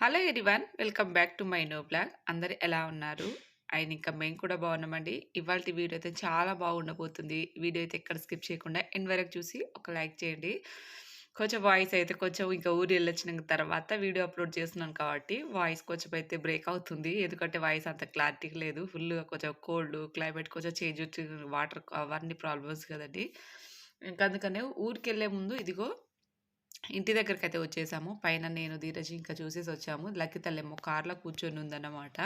Hello everyone welcome back to my no blog. అందరు ఎలా ఉన్నారు? అండ్ ఇంకా మేము కూడా బాగున్నామండి. ఇవాళ వీడియో అయితే చాలా బాగుండబోతుంది. వీడియో అయితే ఎక్కడ స్కిప్ చేయకుండా ఎండ్ వరకు చూసి ఒక లైక్ చేయండి. కొంచెం వాయిస్ అయితే కొంచెం ఇంకా ఊరు వెళ్ళొచ్చిన తర్వాత వీడియో అప్లోడ్ చేస్తున్నాను కాబట్టి వాయిస్ కొంచెం అయితే బ్రేక్ అవుతుంది. ఎందుకంటే వాయిస్ అంత క్లారిటీ లేదు. ఫుల్గా కొంచెం కోల్డ్ క్లైమేట్ కొంచెం చేంజ్ వచ్చింది వాటర్ అవన్నీ ప్రాబ్లమ్స్ కదండి. ఇంకా అందుకనే ఊరికి వెళ్ళే ముందు ఇదిగో ఇంటి దగ్గరికి అయితే వచ్చేసాము. పైన నేను ధీరజ్ ఇంకా చూసేసి వచ్చాము. లక్కి తల్లేమో కార్లో కూర్చొని ఉందన్నమాట.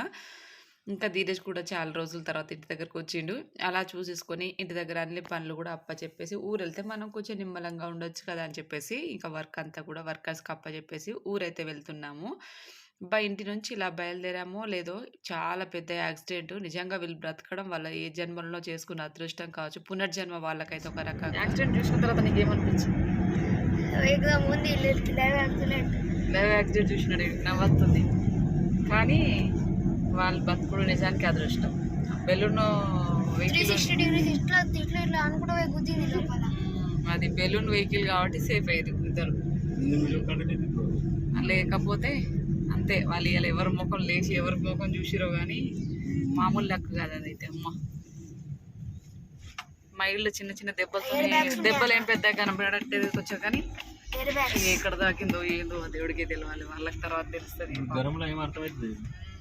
ఇంకా ధీరజ్ కూడా చాలా రోజుల తర్వాత ఇంటి దగ్గరకు వచ్చిండు. అలా చూసేసుకొని ఇంటి దగ్గర అన్ని పనులు కూడా అప్ప చెప్పేసి ఊరు వెళ్తే మనం కొంచెం నిమ్మలంగా ఉండొచ్చు కదా అని చెప్పేసి ఇంకా వర్క్ అంతా కూడా వర్కర్స్కి అప్ప చెప్పేసి ఊరైతే వెళ్తున్నాము. బా ఇంటి నుంచి ఇలా బయలుదేరామో లేదో చాలా పెద్ద యాక్సిడెంట్. నిజంగా వీళ్ళు బ్రతకడం వాళ్ళ ఏ జన్మలో చేసుకున్న అదృష్టం కావచ్చు పునర్జన్మ వాళ్ళకైతే ఒక రకంగా. యాక్సిడెంట్ చూసిన తర్వాత నీకు ఏమనిపించింది ఎగ్జామ్ ఉంది లైవ్ యాక్సిడెంట్ లైవ్ యాక్సిడెంట్ చూసినాడు నవ్వుతుంది కానీ వాళ్ళు బతుకుడు నిజానికి అదృష్టం. Balloon three vehicle sixty degrees ఇట్లా ఇట్లా ఇట్లా అనుకుంటూ పోయి గుద్దింది లోపల. అది బెలూన్ వెహికల్ కాబట్టి సేఫ్ అయ్యారు ఇద్దరు. లేకపోతే అంతే వాళ్ళు ఇవాళ ఎవరి ముఖం లేచి ఎవరి ముఖం చూసిరో కానీ మామూలు లెక్క కాదు అదైతే అమ్మ. మా ఇల్లు చిన్న చిన్న దెబ్బలతో దెబ్బలు ఏం పెద్ద కనబడట్లేదు కొంచెం కానీ ఎక్కడ దాకిందో ఏందో ఆ దేవుడికే తెలియాలి వాళ్ళకి తర్వాత తెలుస్తుంది.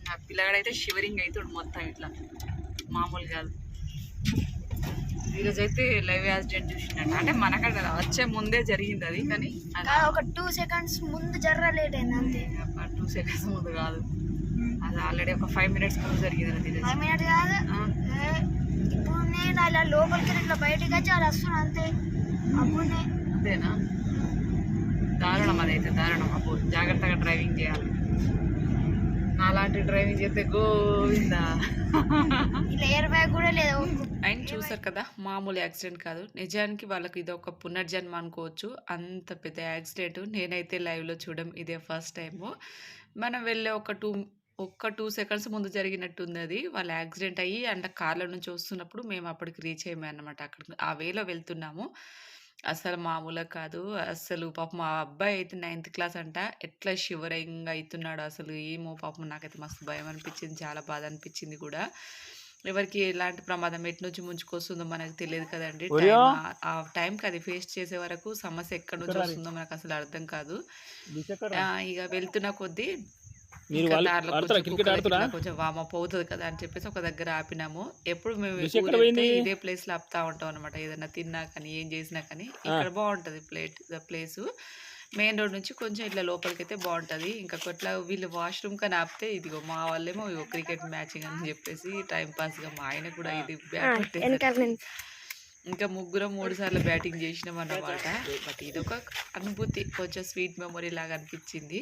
ఆ పిల్లగాడైతే షివరింగ్ అవుతాడు మొత్తం ఇట్లా. మామూలు కాదు. ఈరోజు అయితే లైవ్ యాక్సిడెంట్ చూసినట్టు అంటే మనకడ వచ్చే ముందే జరిగింది అది కానీ ఒక టూ సెకండ్స్ ముందు జర్ర లేట్ అయింది అంతే. టూ సెకండ్స్ ముందు కాదు. అది ఆల్రెడీ ఒక ఫైవ్ మినిట్స్ ముందు జరిగింది. ఫైవ్ మినిట్ కాదు. నేను అలా లోపలికి ఇట్లా బయటికి వచ్చి అలా వస్తున్నా అంతే. అప్పుడు. అంతేనా? దారుణం అదైతే దారుణం. అప్పుడు జాగ్రత్తగా డ్రైవింగ్ చేయాలి. నాలాంటి డ్రైవింగ్ చేస్తే గోవిందా? ఎయిర్ బ్యాగ్ కూడా లేదు. ఆయన చూసారు కదా మామూలు యాక్సిడెంట్ కాదు. నిజానికి వాళ్ళకి ఇది ఒక పునర్జన్మ అనుకోవచ్చు. అంత పెద్ద యాక్సిడెంట్. నేనైతే లైవ్లో చూడడం ఇదే ఫస్ట్ టైము. మనం వెళ్ళే ఒక టూ ఒక్క టూ సెకండ్స్ ముందు జరిగినట్టు ఉంది అది వాళ్ళు యాక్సిడెంట్ అయ్యి అంట కార్ల నుంచి వస్తున్నప్పుడు మేము అప్పటికి రీచ్ అయ్యాము అనమాట అక్కడ ఆ వేలో వెళ్తున్నాము. అసలు మామూలుగా కాదు. అసలు పాపం మా అబ్బాయి అయితే నైన్త్ క్లాస్ అంట. ఎట్లా షివరింగ్ అవుతున్నాడు అసలు ఏమో పాపం నాకైతే మస్తు భయం అనిపించింది. చాలా బాధ అనిపించింది కూడా. ఎవరికి ఎలాంటి ప్రమాదం ఎటు నుంచి ముంచుకొస్తుందో మనకు తెలియదు కదండి. ఆ- టైంకి అది ఫేస్ చేసే వరకు సమస్య ఎక్కడి నుంచి వస్తుందో మనకు అసలు అర్థం కాదు. ఇక వెళ్తున్న కొద్దీ మీరు క్రికెట్ కొంచెం వామప్ అవుతుంది కదా అని చెప్పేసి ఒక దగ్గర ఆపినాము. ఎప్పుడు మేము? ఇదే ప్లేస్లో ఆపుతా ఉంటాం అనమాట ఏదైనా తిన్నా కానీ ఏం చేసినా కానీ ఇక్కడ బాగుంటది ప్లేట్ ప్లేస్ మెయిన్ రోడ్ నుంచి కొంచెం ఇట్లా లోపలికి అయితే బాగుంటది. ఇంకా కొట్లా వీళ్ళు వాష్రూమ్ కానీ ఆపితే ఇదిగో మా వాళ్ళేమో ఇగో క్రికెట్ మ్యాచింగ్ అని చెప్పేసి టైం పాస్గా మా ఆయన కూడా ఇది బ్యాట్ ఇంకా ముగ్గురం మూడు సార్లు బ్యాటింగ్ చేసినాం అన్నమాట. బట్ ఇది ఒక అనుభూతి కొంచెం స్వీట్ మెమొరీ లాగా అనిపించింది.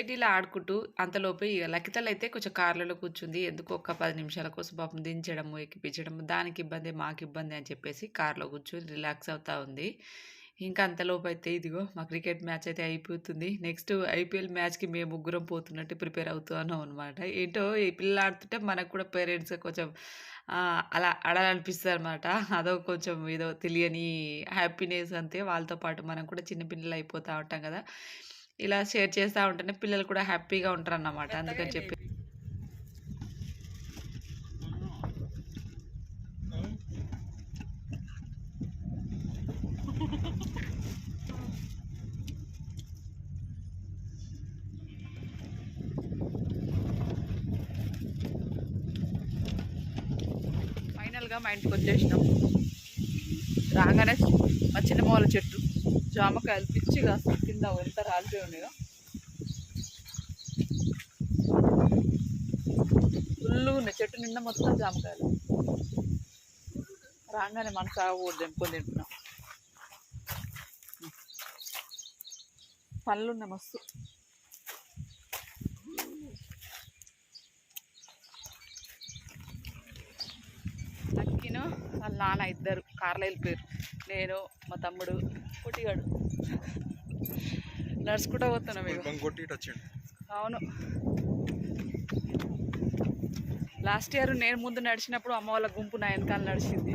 అయితే ఇలా ఆడుకుంటూ అంతలోపు ఇక లకితలు అయితే కొంచెం కార్లలో కూర్చుంది. ఎందుకు ఒక పది నిమిషాల కోసం పాపం దించడము ఎక్కిపించడము దానికి ఇబ్బంది మాకు ఇబ్బంది అని చెప్పేసి కార్లో కూర్చొని రిలాక్స్ అవుతా ఉంది. ఇంకా అంతలోపు అయితే ఇదిగో మా క్రికెట్ మ్యాచ్ అయితే అయిపోతుంది. నెక్స్ట్ ఐపీఎల్ మ్యాచ్కి మేము ముగ్గురం పోతున్నట్టు ప్రిపేర్ అవుతున్నాం అనమాట ఏంటో ఈ పిల్లలు ఆడుతుంటే మనకు కూడా పేరెంట్స్ కొంచెం అలా ఆడాలనిపిస్తుంది అనమాట అదో కొంచెం ఏదో తెలియని హ్యాపీనెస్ అంతే. వాళ్ళతో పాటు మనం కూడా చిన్నపిల్లలు అయిపోతూ ఉంటాం కదా. ఇలా షేర్ చేస్తూ ఉంటేనే పిల్లలు కూడా హ్యాపీగా ఉంటారు అన్నమాట అందుకని చెప్పి. ఫైనల్గా మా ఇంటికి వచ్చేసినాం. రాగానే మా చిన్నమ్మల చెట్టు. జామకాయలు పిచ్చిగా కాస్త కింద ఎంత రాలిపోయి ఉన్నాయో. ఫుల్లు ఉన్నాయి. చెట్టు నిండా మొత్తం జామకాయలు. రాగానే మనసు ఆగకూడదు దెంపుకొని తింటున్నాం. పళ్ళు ఉన్నాయి మస్తు. అక్కిను వాళ్ళ నాన్న ఇద్దరు. కార్లో వెళ్ళిపోయారు. నేను మా తమ్ముడు పుట్టిగాడు నడుచుకుంటూ పోతున్నాం అవును. లాస్ట్ ఇయర్ నేను ముందు నడిచినప్పుడు అమ్మ వాళ్ళ గుంపు నా వెనకాల నడిచింది?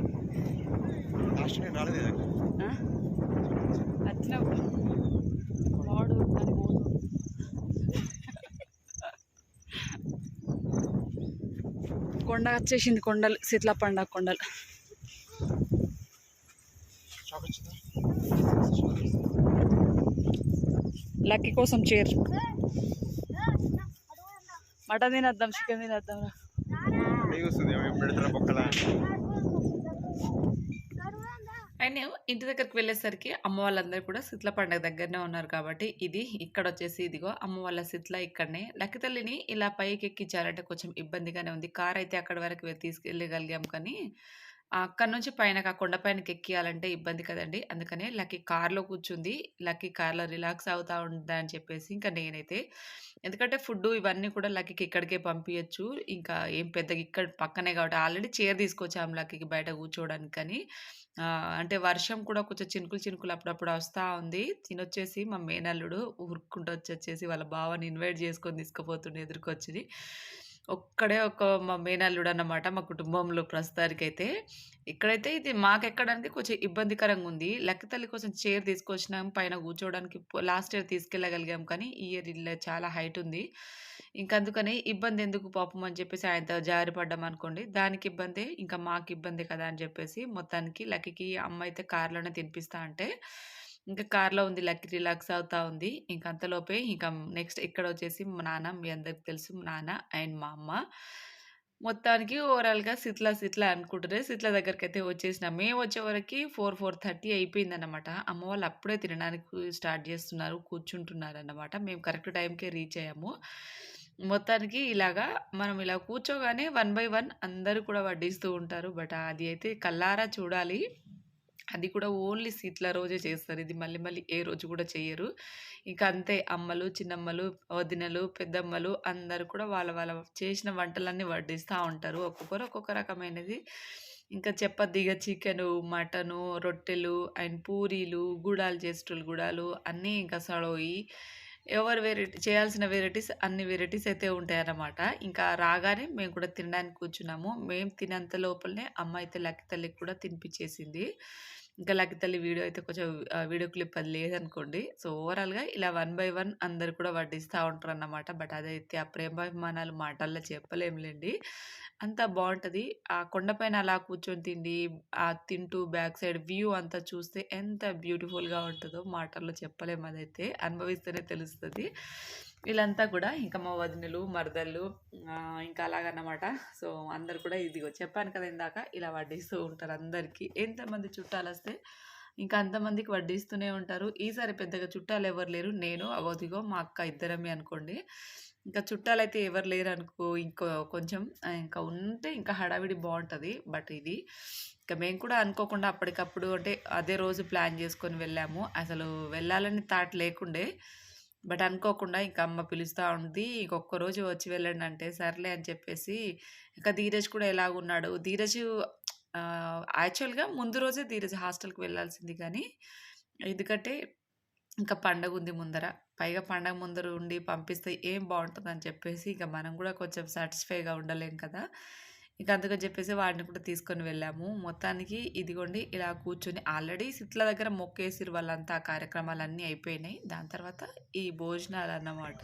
వచ్చినప్పుడు వాడు. కొండ వచ్చేసింది కొండలు శీతల పండగ కొండలు లక్కీ కోసం చేర్ మటన్ తినద్దాం చికెన్ తినద్దాం అండ్ ఇంటి దగ్గరికి వెళ్ళేసరికి అమ్మ వాళ్ళందరూ కూడా శీతల పండగ దగ్గరనే ఉన్నారు కాబట్టి ఇది ఇక్కడ వచ్చేసి ఇదిగో అమ్మ వాళ్ళ శీతల ఇక్కడనే. లక్కి తల్లిని ఇలా పైకి ఎక్కించాలంటే కొంచెం ఇబ్బందిగానే ఉంది. కార్ అయితే అక్కడ వరకు తీసుకెళ్ళగలిగాం కానీ ఆ అక్కడ నుంచి పైన ఆ కొండ పైనకి ఎక్కియాలంటే ఇబ్బంది కదండి. అందుకనే లక్కీ కార్లో కూర్చుంది. లక్కీ కార్లో రిలాక్స్ అవుతా ఉందని చెప్పేసి ఇంకా నేనైతే ఎందుకంటే ఫుడ్ ఇవన్నీ కూడా లక్కీకి ఇక్కడికే పంపించచ్చు ఇంకా ఏం పెద్దగా ఇక్కడ పక్కనే కాబట్టి ఆల్రెడీ చైర్ తీసుకొచ్చాము లక్కీకి బయట కూర్చోవడానికి అని అంటే వర్షం కూడా కొంచెం చినుకులు చినుకులు అప్పుడప్పుడు వస్తా ఉంది. తినొచ్చేసి మా మేనల్లుడు ఉరుక్కుంటూ వచ్చి వచ్చేసి వాళ్ళ బావని ఇన్వైట్ చేసుకొని తీసుకుపోతుండే ఎదురుకొచ్చి ఒక్కడే ఒక మా మేనల్లుడు అన్నమాట మా కుటుంబంలో ప్రస్తుతానికైతే. ఇక్కడైతే ఇది మాకు ఎక్కడానికి కొంచెం ఇబ్బందికరంగా ఉంది. లెక్క తల్లి కోసం చైర్ తీసుకొచ్చినాం పైన కూర్చోవడానికి లాస్ట్ ఇయర్ తీసుకెళ్ళగలిగాం కానీ ఈ ఇయర్ ఇలా చాలా హైట్ ఉంది. ఇంకా అందుకని ఇబ్బంది ఎందుకు పాపం అని చెప్పేసి ఆయనతో జారి పడ్డాం అనుకోండి. దానికి ఇబ్బంది ఇంకా మాకు ఇబ్బంది కదా అని చెప్పేసి మొత్తానికి లక్కీకి అమ్మ అయితే కార్లోనే తినిపిస్తా అంటే ఇంకా కార్లో ఉంది లక్కీ రిలాక్స్ అవుతా ఉంది ఇంకా అంతలోపే ఇంకా నెక్స్ట్ ఇక్కడ వచ్చేసి మా నాన్న మీ అందరికి తెలుసు మా నాన్న అండ్ మా అమ్మ మొత్తానికి ఓవరాల్‌గా సిట్లా, సిట్లా అనుకుంటూనే సిట్ల దగ్గరికైతే వచ్చేసినాం. మేము వచ్చేవరకి 4, 4:30 అయిపోయిందన్నమాట. అమ్మ వాళ్ళు అప్పుడే తినడానికి స్టార్ట్ చేస్తున్నారు. కూర్చుంటున్నారు అన్నమాట మేము కరెక్ట్ టైంకే రీచ్ అయ్యాము. మొత్తానికి ఇలాగా మనం ఇలా కూర్చోగానే వన్ బై వన్ అందరూ కూడా వడ్డిస్తూ ఉంటారు. బట్ అది అయితే కళ్ళారా చూడాలి. అది కూడా ఓన్లీ సీట్ల రోజే చేస్తారు. ఇది మళ్ళీ మళ్ళీ ఏ రోజు కూడా చేయరు ఇక అంతే అమ్మలు, చిన్నమ్మలు, వదినలు, పెద్దమ్మలు అందరు కూడా వాళ్ళ వాళ్ళ చేసిన వంటలన్నీ వడ్డిస్తూ ఉంటారు. ఒక్కొక్కరు ఒక్కొక్క రకమైనది. ఇంకా చెప్పద్దిగా చికెను, మటను, రొట్టెలు అండ్ పూరీలు, గుడాలు చేసేటోళ్ళు గుడాలు అన్నీ ఇంకా సడోయి. ఎవరు వెరైటీ చేయాల్సిన వెరైటీస్ అన్ని వెరైటీస్ అయితే ఉంటాయన్నమాట. ఇంకా రాగానే మేము కూడా తినడానికి కూర్చున్నాము. మేము తినేంత లోపలనే అమ్మ అయితే లక్కి తల్లికి కూడా తినిపించేసింది ఇంకా లక్కి తల్లి వీడియో అయితే కొంచెం వీడియో క్లిప్ అది లేదనుకోండి. సో, ఓవరాల్‌గా ఇలా వన్ బై వన్ అందరు కూడా వడ్డిస్తూ ఉంటారు అన్నమాట బట్ అదైతే ఆ ప్రేమాభిమానాలు మాటల్లో చెప్పలేములేండి అంతా బాగుంటుంది ఆ కొండపైన అలా కూర్చొని తిండి, ఆ తింటూ బ్యాక్ సైడ్ వ్యూ అంతా చూస్తే ఎంత బ్యూటిఫుల్‌గా ఉంటుందో మాటల్లో చెప్పలేము అదైతే. అనుభవిస్తేనే తెలుస్తుంది వీళ్ళంతా కూడా ఇంకా మా వదినలు, మరదళ్ళు ఇంకా అలాగన్నమాట. సో, అందరు కూడా ఇదిగో చెప్పాను కదా ఇందాక ఇలా వడ్డిస్తూ ఉంటారు అందరికీ ఎంతమంది చుట్టాలు వస్తే ఇంకా అంతమందికి వడ్డిస్తూనే ఉంటారు. ఈసారి పెద్దగా చుట్టాలు ఎవరు లేరు. నేను, అవధిగో మా అక్క ఇద్దరమే అనుకోండి. ఇంకా చుట్టాలు అయితే ఎవరు లేరు అనుకో ఇంకో కొంచెం ఇంకా ఉంటే ఇంకా హడావిడి బాగుంటుంది బట్ ఇది ఇంకా మేము కూడా అనుకోకుండా అప్పటికప్పుడు అంటే అదే రోజు ప్లాన్ చేసుకొని వెళ్ళాము. అసలు వెళ్ళాలని థాట్ లేకుండే. బట్ అనుకోకుండా ఇంక అమ్మ పిలుస్తా ఉంది. ఇంకొక రోజు వచ్చి వెళ్ళండి అంటే సర్లే అని చెప్పేసి ఇంకా ధీరజ్ కూడా ఎలాగున్నాడు. ధీరజు యాక్చువల్‌గా ముందు రోజే ధీరజ్ హాస్టల్‌కి వెళ్ళాల్సింది కానీ ఎందుకంటే ఇంకా పండగుంది ముందర. పైగా పండగ ముందర ఉండి పంపిస్తే ఏం బాగుంటుందని చెప్పేసి ఇంకా మనం కూడా కొంచెం సాటిస్ఫైగా ఉండలేం కదా! ఇక అందుకని చెప్పేసి వాడిని కూడా తీసుకొని వెళ్ళాము. మొత్తానికి ఇదిగోండి ఇలా కూర్చొని ఆల్రెడీ సిట్ల దగ్గర మొక్కేసిరు వాళ్ళంతా ఆ కార్యక్రమాలన్నీ అయిపోయినాయి. దాని తర్వాత ఈ భోజనాలు అన్నమాట.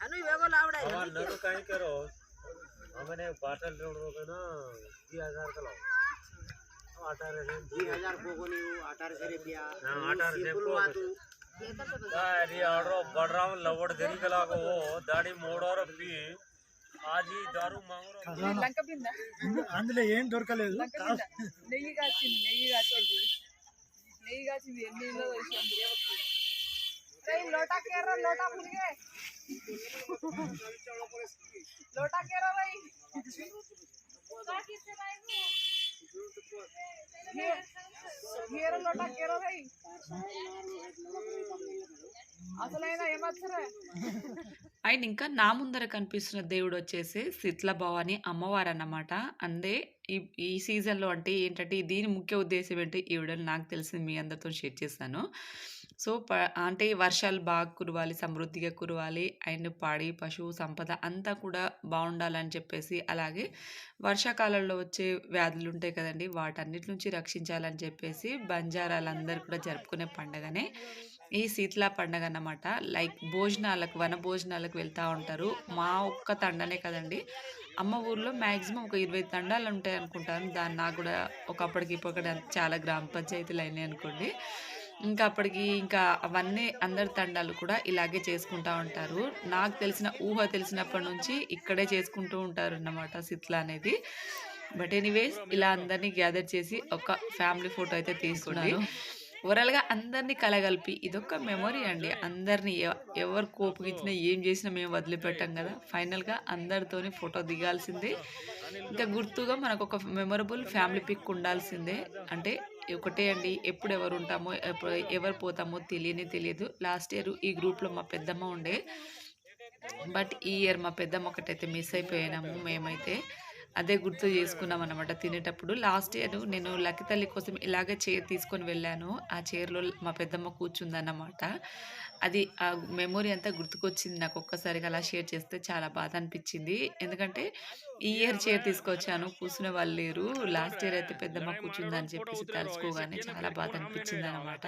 અનુ વેગો લાવડાય અમાર ન તો કાઈ કરો અમને પાટલ રોડ રોકે ન 2000 કલો 1800 2000 કોકોની 1800 રૂપિયા હા 1800 કોકો दा री आडरो बडराम लवड़ देरी कला को दाढ़ी मोड़ और पी అది దారు అందులో ఏం దొరకలేదు. నెయ్యి కాచింది నెయ్యి కాచింది. నెయ్యి కాచింది ఎన్ని లోటా కేర్రా లోటా మునిగే. లోటా కేర్రా లోటా లోటా కేర అసలైన ఏమచ్చరా అండ్ ఇంకా నా ముందర కనిపిస్తున్న దేవుడు వచ్చేసి శిత్ల భవాని అమ్మవారు అన్నమాట అందే ఈ ఈ సీజన్లో అంటే ఏంటంటే దీని ముఖ్య ఉద్దేశం ఏంటి ఈ వీడియోలో నాకు తెలిసింది మీ అందరితో షేర్ చేస్తాను సో ప అంటే వర్షాలు బాగా కురవాలి సమృద్ధిగా కురవాలి అండ్ పాడి పశువు సంపద అంతా కూడా బాగుండాలని చెప్పేసి అలాగే వర్షాకాలంలో వచ్చే వ్యాధులు ఉంటాయి కదండి వాటన్నిటి నుంచి రక్షించాలని చెప్పేసి బంజారాలందరూ కూడా జరుపుకునే పండగనే. ఈ శీతల పండగ అన్నమాట లైక్ భోజనాలకు వన భోజనాలకు వెళ్తూ ఉంటారు. మా ఒక్క తండనే కదండి. అమ్మ ఊర్లో మ్యాక్సిమం ఒక ఇరవై తండాలు ఉంటాయి అనుకుంటాను. దాన్ని నాకు కూడా ఒకప్పటికి ఇప్పటికి చాలా గ్రామ పంచాయతీలు అయినాయి అనుకోండి. ఇంకా అప్పటికి ఇంకా అవన్నీ అందరి తండాలు కూడా ఇలాగే చేసుకుంటూ ఉంటారు. నాకు తెలిసిన ఊహ తెలిసినప్పటి నుంచి ఇక్కడే చేసుకుంటూ ఉంటారు అన్నమాట శిత్ల అనేది. బట్ ఎనీవేస్ ఇలా అందరినీ గ్యాదర్ చేసి ఒక ఫ్యామిలీ ఫోటో అయితే తీసుకున్నాను ఓవరాల్గా అందరినీ కలగలిపి ఇదొక మెమొరీ అండి. అందరినీ ఎవ- ఎవరు కోపగించినా ఏం చేసినా మేము వదిలిపెట్టాం కదా. ఫైనల్గా అందరితోని ఫోటో దిగాల్సిందే. ఇంకా గుర్తుగా మనకు ఒక మెమొరబుల్ ఫ్యామిలీ పిక్ ఉండాల్సిందే. అంటే ఒకటే అండి ఎప్పుడు ఎవరు ఉంటామో ఎప్పుడు ఎవరు పోతామో తెలియని తెలియదు. లాస్ట్ ఇయర్ ఈ గ్రూప్లో మా పెద్దమ్మ ఉండే. బట్ ఈ ఇయర్ మా పెద్దమ్మ ఒకటైతే మిస్ అయిపోయినాము మేమైతే. అదే గుర్తు చేసుకున్నాం అనమాట తినేటప్పుడు లాస్ట్ ఇయర్ నేను లక్కి తల్లి కోసం ఇలాగే చైర్ తీసుకొని వెళ్ళాను. ఆ చైర్లో మా పెద్దమ్మ కూర్చుందన్నమాట. అది ఆ మెమొరీ అంతా గుర్తుకొచ్చింది నాకు ఒక్కసారిగా అలా షేర్ చేస్తే చాలా బాధ అనిపించింది. ఎందుకంటే ఈ ఇయర్ చైర్ తీసుకొచ్చాను కూర్చునే వాళ్ళు లేరు. లాస్ట్ ఇయర్ అయితే పెద్దమ్మ కూర్చుందని చెప్పేసి తలుచుకోగానే చాలా బాధ అనిపించింది అనమాట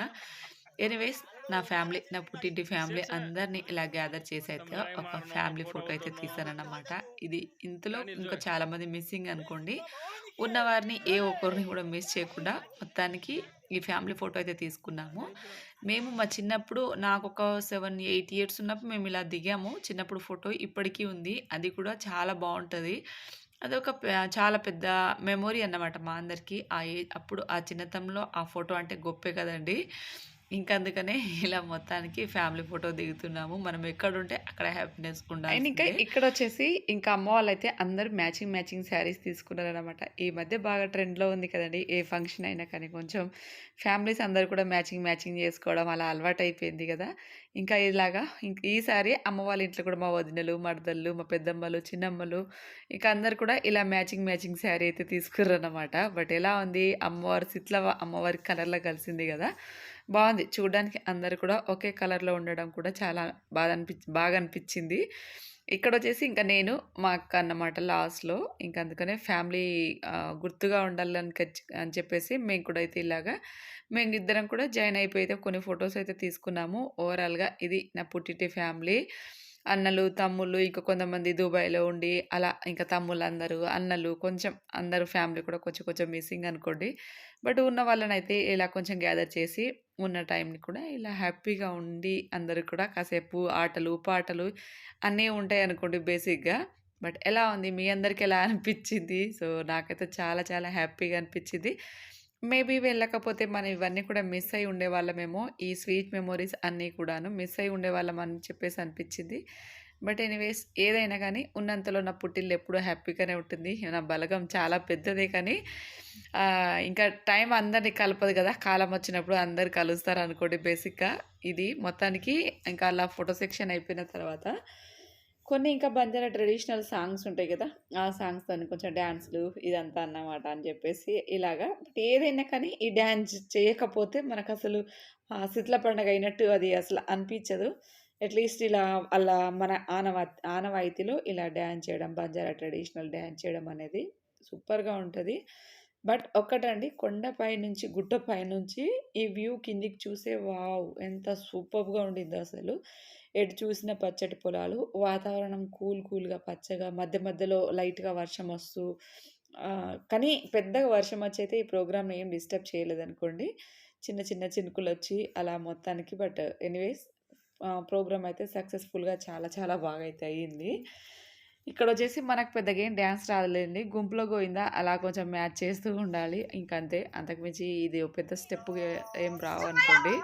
ఎనీవేస్ నా ఫ్యామిలీ నా పుట్టింటి ఫ్యామిలీ అందరినీ ఇలా గ్యాదర్ చేసి అయితే ఒక ఫ్యామిలీ ఫోటో అయితే తీశానన్నమాట ఇది ఇంతలో ఇంకా చాలా మంది మిస్సింగ్ అనుకోండి. ఉన్నవారిని ఏ ఒక్కరిని కూడా మిస్ చేయకుండా మొత్తానికి ఈ ఫ్యామిలీ ఫోటో అయితే తీసుకున్నాము. మేము మా చిన్నప్పుడు నాకు ఒక సెవెన్ ఎయిట్ ఇయర్స్ ఉన్నప్పుడు మేము ఇలా దిగాము. చిన్నప్పుడు ఫోటో ఇప్పటికీ ఉంది. అది కూడా చాలా బాగుంటుంది. అదొక చాలా పెద్ద మెమొరీ అన్నమాట మా అందరికీ. ఆ ఏ అప్పుడు ఆ చిన్నతనంలో ఆ ఫోటో అంటే గొప్పే కదండి. ఇంకందుకనే ఇలా మొత్తానికి ఫ్యామిలీ ఫోటో దిగుతున్నాము. మనం ఎక్కడుంటే అక్కడ హ్యాపీనెస్ ఉండాలి ఇంకా ఇక్కడ వచ్చేసి ఇంకా అమ్మ వాళ్ళైతే అందరూ మ్యాచింగ్ మ్యాచింగ్ శారీస్ తీసుకున్నారనమాట ఈ మధ్య బాగా ట్రెండ్లో ఉంది కదండి. ఏ ఫంక్షన్ అయినా కానీ కొంచెం ఫ్యామిలీస్ అందరు కూడా మ్యాచింగ్ మ్యాచింగ్ చేసుకోవడం అలా అలవాటు అయిపోయింది కదా. ఇంకా ఇలాగా ఇంక ఈసారి అమ్మ వాళ్ళ ఇంట్లో కూడా మా వదినలు మరదళ్ళు మా పెద్దమ్మలు చిన్నమ్మలు ఇంకా అందరు కూడా ఇలా మ్యాచింగ్ మ్యాచింగ్ శారీ అయితే తీసుకుర్రనమాట బట్ ఎలా ఉంది? అమ్మవారి సిట్ల అమ్మవారి కలర్లో కలిసింది కదా. బాగుంది. చూడడానికి అందరు కూడా ఒకే కలర్లో ఉండడం కూడా చాలా బాగా అనిపి బాగా అనిపించింది ఇక్కడ వచ్చేసి ఇంకా నేను మా అక్క అన్నమాట లాస్ట్లో. ఇంకా అందుకనే ఫ్యామిలీ గుర్తుగా ఉండాలని అని చెప్పేసి మేము కూడా అయితే ఇలాగా మేము ఇద్దరం కూడా జాయిన్ అయిపోయితే కొన్ని ఫొటోస్ అయితే తీసుకున్నాము. ఓవరాల్గా ఇది నా పుట్టిటి ఫ్యామిలీ. అన్నలు తమ్ముళ్ళు ఇంకా కొంతమంది దుబాయ్లో ఉండి అలా ఇంకా తమ్ముళ్ళు అందరూ అన్నలు కొంచెం అందరూ ఫ్యామిలీ కూడా కొంచెం కొంచెం మిస్సింగ్ అనుకోండి. బట్ ఉన్న వాళ్ళని అయితే ఇలా కొంచెం గ్యాదర్ చేసి ఉన్న టైంని కూడా ఇలా హ్యాపీగా ఉండి అందరూ కూడా కాసేపు ఆటలు పాటలు అన్నీ ఉంటాయి అనుకోండి బేసిక్గా. బట్ ఎలా ఉంది? మీ అందరికి ఎలా అనిపించింది? సో నాకైతే చాలా చాలా హ్యాపీగా అనిపించింది. మేబీ వెళ్ళకపోతే మనం ఇవన్నీ కూడా మిస్ అయి ఉండేవాళ్ళమేమో. ఈ స్వీట్ మెమొరీస్ అన్నీ కూడాను మిస్ అయి ఉండేవాళ్ళం అని చెప్పేసి అనిపించింది. బట్ ఎనీవేస్ ఏదైనా కానీ ఉన్నంతలో నా పుట్టిల్లు ఎప్పుడూ హ్యాపీగానే ఉంటుంది. నా బలగం చాలా పెద్దదే కానీ ఇంకా టైం అందరినీ కలపదు కదా. కాలం వచ్చినప్పుడు అందరు కలుస్తారు అనుకోండి బేసిక్గా. ఇది మొత్తానికి ఇంకా అలా ఫోటో సెక్షన్ అయిపోయిన తర్వాత కొన్ని ఇంకా బంజారా ట్రెడిషనల్ సాంగ్స్ ఉంటాయి కదా. ఆ సాంగ్స్ తోని కొంచెం డ్యాన్స్లు ఇదంతా అన్నమాట అని చెప్పేసి ఇలాగా. బట్ ఏదైనా కానీ ఈ డ్యాన్స్ చేయకపోతే మనకు అసలు ఆ శిథిల పండుగ అయినట్టు అది అసలు అనిపించదు. అట్లీస్ట్ ఇలా అలా మన ఆనవ ఆనవాయితీలో ఇలా డ్యాన్స్ చేయడం బంజారా ట్రెడిషనల్ డ్యాన్స్ చేయడం అనేది సూపర్‌గా ఉంటుంది బట్ ఒక్కటండి కొండపై నుంచి, గుట్టపై నుంచి ఈ వ్యూ కిందికి చూసే వావ్! ఎంత సూపర్గా ఉండిద్దో అసలు. ఎటు చూసిన పచ్చటి పొలాలు, వాతావరణం కూల్ కూల్‌గా, పచ్చగా మధ్య మధ్యలో లైట్‌గా వర్షం వస్తూ కానీ పెద్దగా వర్షం వచ్చి అయితే ఈ ప్రోగ్రామ్‌ని ఏం డిస్టర్బ్ చేయలేదనుకోండి. చిన్న చిన్న చినుకులు వచ్చి అలా మొత్తానికి బట్ ఎనీవేస్ ప్రోగ్రామ్ అయితే సక్సెస్ఫుల్గా చాలా చాలా బాగా అయితే అయ్యింది. ఇక్కడ వచ్చేసి మనకు పెద్దగా ఏం డ్యాన్స్ రాదులేండి. గుంపులో పోయిందా అలా కొంచెం మ్యాచ్ చేస్తూ ఉండాలి. ఇంకంతే. అంతకుమించి ఇది పెద్ద స్టెప్ ఏం రావు అనుకోండి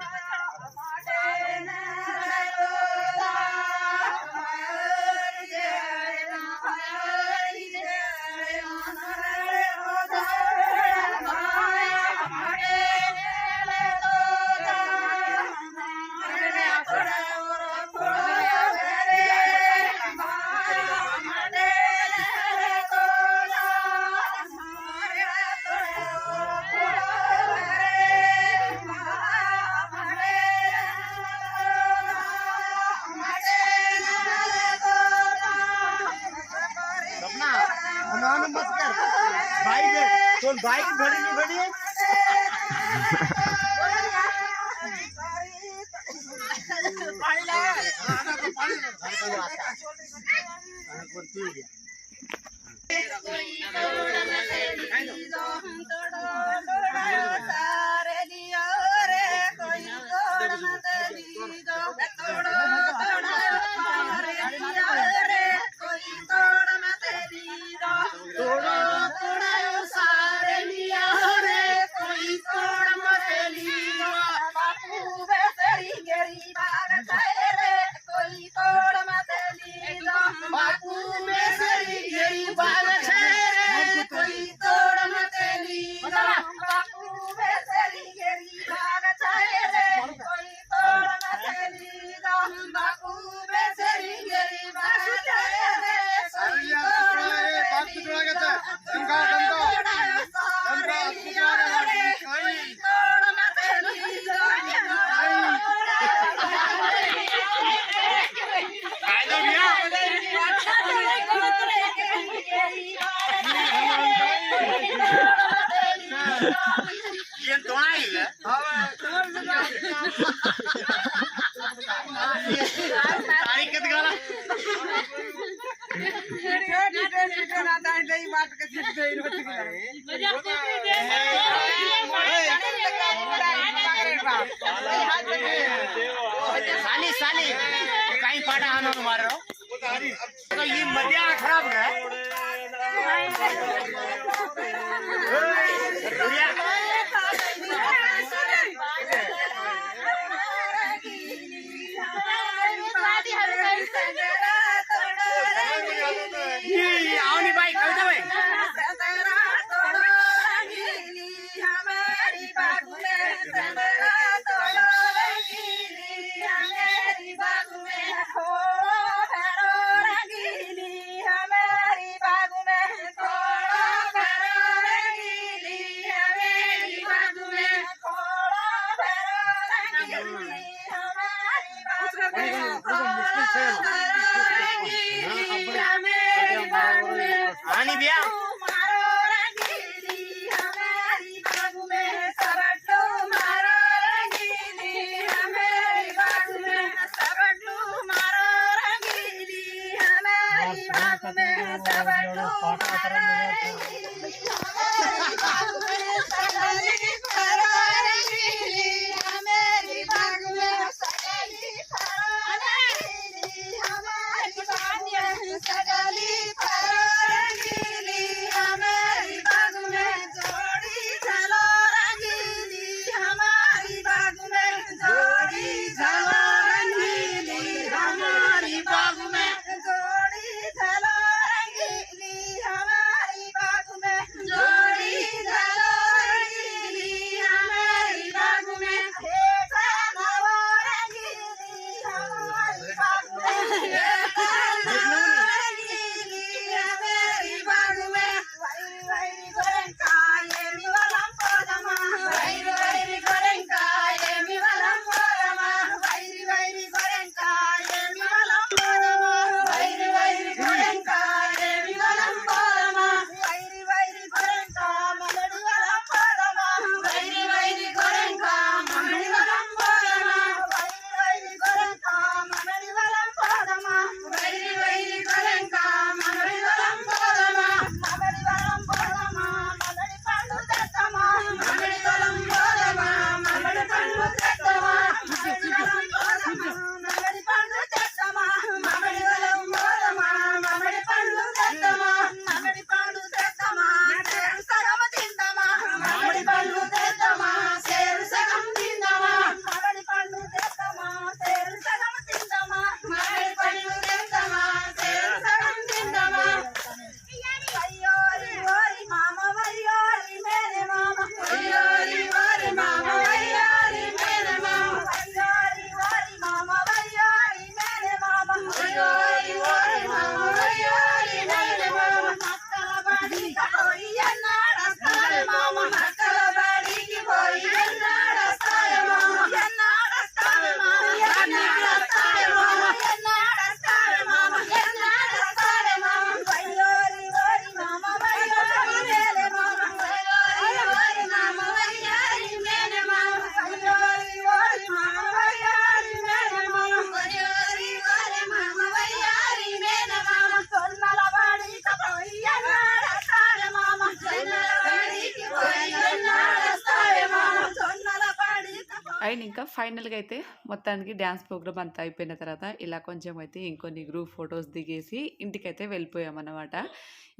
అండ్ ఇంకా ఫైనల్గా అయితే మొత్తానికి డ్యాన్స్ ప్రోగ్రామ్ అంతా అయిపోయిన తర్వాత ఇలా కొంచెం అయితే ఇంకొన్ని గ్రూప్ ఫొటోస్ దిగేసి ఇంటికైతే వెళ్ళిపోయామన్నమాట.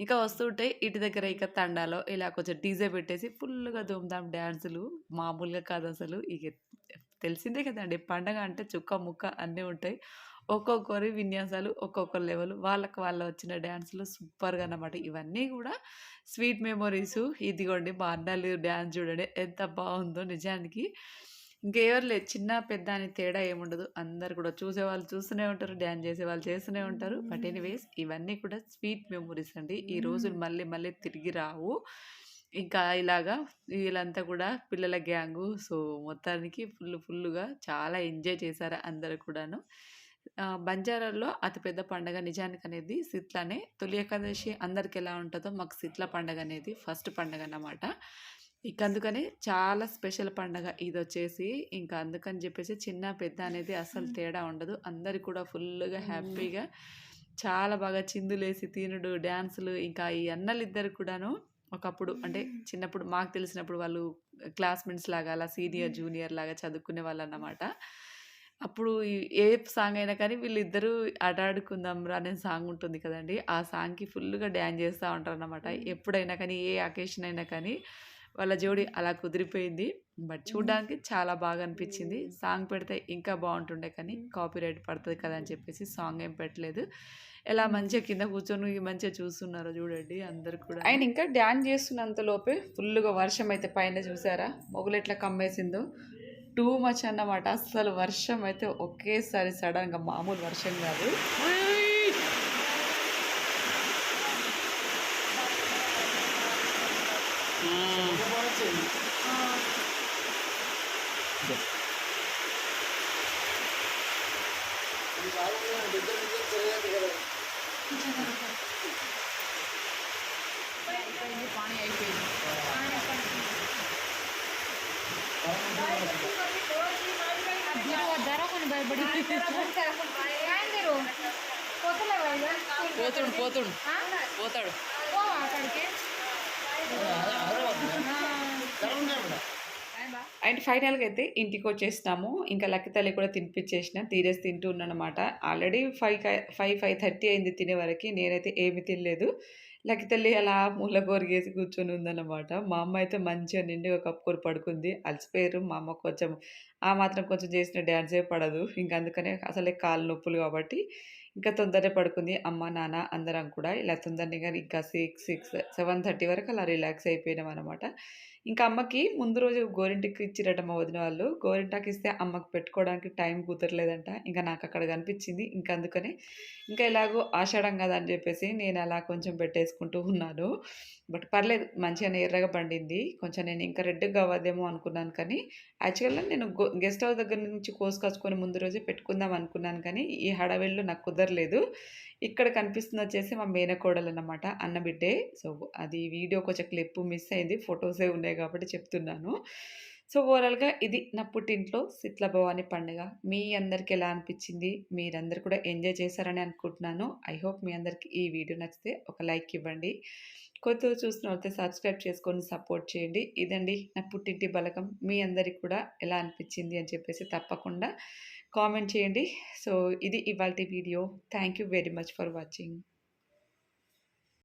ఇంకా వస్తుంటే ఇంటి దగ్గర ఇక తండాలో ఇలా కొంచెం డీజే పెట్టేసి ఫుల్గా దుమ్దాం డ్యాన్సులు మామూలుగా కాదు అసలు. ఇక తెలిసిందే కదండి పండగ అంటే చుక్క ముక్క అన్నీ ఉంటాయి. ఒక్కొక్కరి విన్యాసాలు ఒక్కొక్క లెవెల్ వాళ్ళకి వాళ్ళ వచ్చిన డ్యాన్సులు సూపర్గా అన్నమాట. ఇవన్నీ కూడా స్వీట్ మెమొరీస్. ఇదిగోండి మా అన్నలు డ్యాన్స్ చూడండి ఎంత బాగుందో నిజానికి. ఇంకెవరు లేదు చిన్న పెద్ద అని తేడా ఏముండదు. అందరు కూడా చూసేవాళ్ళు చూస్తూనే ఉంటారు డ్యాన్స్ చేసే వాళ్ళు చేస్తూనే ఉంటారు. బట్ ఎనీవేస్ ఇవన్నీ కూడా స్వీట్ మెమొరీస్ అండి. ఈ రోజులు మళ్ళీ మళ్ళీ తిరిగి రావు. ఇంకా ఇలాగా వీళ్ళంతా కూడా పిల్లల గ్యాంగు. సో మొత్తానికి ఫుల్ ఫుల్గా చాలా ఎంజాయ్ చేశారు అందరు కూడాను. బంజారాల్లో అతిపెద్ద పండగ నిజానికి అనేది సిట్లనే తొలి ఏకాదశి అందరికి ఎలా ఉంటుందో మాకు సిట్ల పండగ అనేది ఫస్ట్ పండగ అన్నమాట. ఇక అందుకని చాలా స్పెషల్ పండగ ఇది వచ్చేసి ఇంకా అందుకని చెప్పేసి చిన్న పెద్ద అనేది అసలు తేడా ఉండదు. అందరు కూడా ఫుల్గా హ్యాపీగా చాలా బాగా చిందులేసి తినుడు డ్యాన్సులు ఇంకా ఈ అన్నలు ఇద్దరు కూడాను ఒకప్పుడు అంటే చిన్నప్పుడు మాకు తెలిసినప్పుడు వాళ్ళు క్లాస్మేట్స్ లాగా అలా సీనియర్ జూనియర్ లాగా చదువుకునే వాళ్ళు అన్నమాట అప్పుడు ఏ సాంగ్ అయినా కానీ వీళ్ళిద్దరూ ఆట ఆడుకుందాం రా అనే సాంగ్ ఉంటుంది కదండి ఆ సాంగ్కి ఫుల్గా డ్యాన్స్ చేస్తూ ఉంటారు అన్నమాట ఎప్పుడైనా కానీ ఏ అకేషన్ అయినా కానీ వాళ్ళ జోడి అలా కుదిరిపోయింది. బట్ చూడడానికి చాలా బాగా అనిపించింది సాంగ్ పెడితే ఇంకా బాగుంటుండే కానీ కాపీరైట్ పడుతుంది కదా అని చెప్పేసి సాంగ్ ఏం పెట్టలేదు. ఎలా మంచిగా కింద కూర్చొని మంచిగా చూస్తున్నారో చూడండి అందరు కూడా. ఆయన ఇంకా డ్యాన్స్ చేస్తున్నంత లోపే ఫుల్గా వర్షం అయితే పైన చూసారా? మొగులు ఎట్లా కమ్మేసిందో. టూ మచ్ అన్నమాట. అసలు వర్షం అయితే ఒకేసారి సడన్గా మామూలు వర్షం కాదు. పోతుడు పోతుడు. పోతాడు. అండ్ ఫైనల్గా అయితే ఇంటికి వచ్చేసినాము ఇంకా లక్క తల్లి కూడా తినిపించేసిన తీరేసి తింటూ ఉన్నానమాట already five five five thirty అయింది తినే వరకు నేనైతే ఏమి తినలేదు. లక్క తల్లి అలా మూల గోరిగేసి కూర్చొని ఉందన్నమాట. మా అమ్మ అయితే మంచిగా నిండుగా కప్పుకొని పడుకుంది. అలసిపోయారు. మా అమ్మ కొంచెం ఆ మాత్రం కొంచెం చేసిన డ్యాన్సే పడదు. ఇంకా అందుకనే అసలే కాళ్ళు నొప్పులు కాబట్టి ఇంకా తొందరగా పడుకుంది. అమ్మ నాన్న అందరం కూడా ఇలా తొందరగా ఇంకా సిక్స్ సిక్స్ సెవెన్ థర్టీ వరకు అలా రిలాక్స్ అయిపోయినాం అనమాట ఇంకా అమ్మకి ముందు రోజు గోరింటికి ఇచ్చిరట మా వదిన వాళ్ళు. గోరింటాకి ఇస్తే అమ్మకి పెట్టుకోవడానికి టైం కుదరలేదంట. ఇంకా నాకు అక్కడ కనిపించింది. ఇంకా అందుకనే ఇంకా ఎలాగో ఆషాఢం కదా అని చెప్పేసి నేను అలా కొంచెం పెట్టేసుకుంటూ ఉన్నాను. బట్ పర్లేదు మంచిగానే ఎర్రగా పండింది. కొంచెం నేను ఇంకా రెడ్గా అవ్వదేమో అనుకున్నాను కానీ యాక్చువల్గా నేను గో గెస్ట్ హౌస్ దగ్గర నుంచి కోసుకొచ్చుకొని ముందు రోజే పెట్టుకుందాం అనుకున్నాను కానీ ఈ హడావిడిలో నాకు కుదరలేదు. ఇక్కడ కనిపిస్తుంది వచ్చేసి మా మేనకోడలు అన్నమాట అన్న బిడ్డే సో అది వీడియో కొంచెం క్లిప్ మిస్ అయింది ఫొటోసే ఉన్నాయి కాబట్టి చెప్తున్నాను. సో ఓవరాల్గా ఇది నా పుట్టింట్లో శీతల భవాని పండుగ. మీ అందరికి ఎలా అనిపించింది? మీరందరూ కూడా ఎంజాయ్ చేశారని అనుకుంటున్నాను. ఐ హోప్ మీ అందరికి ఈ వీడియో నచ్చితే ఒక లైక్ ఇవ్వండి. కొత్త చూసిన వాళ్ళతో సబ్స్క్రైబ్ చేసుకొని సపోర్ట్ చేయండి. ఇదండి నా పుట్టింటి బలకం మీ అందరికి కూడా ఎలా అనిపించింది అని చెప్పేసి తప్పకుండా కామెంట్ చేయండి. సో ఇది ఇవాళ video. Thank you very much for watching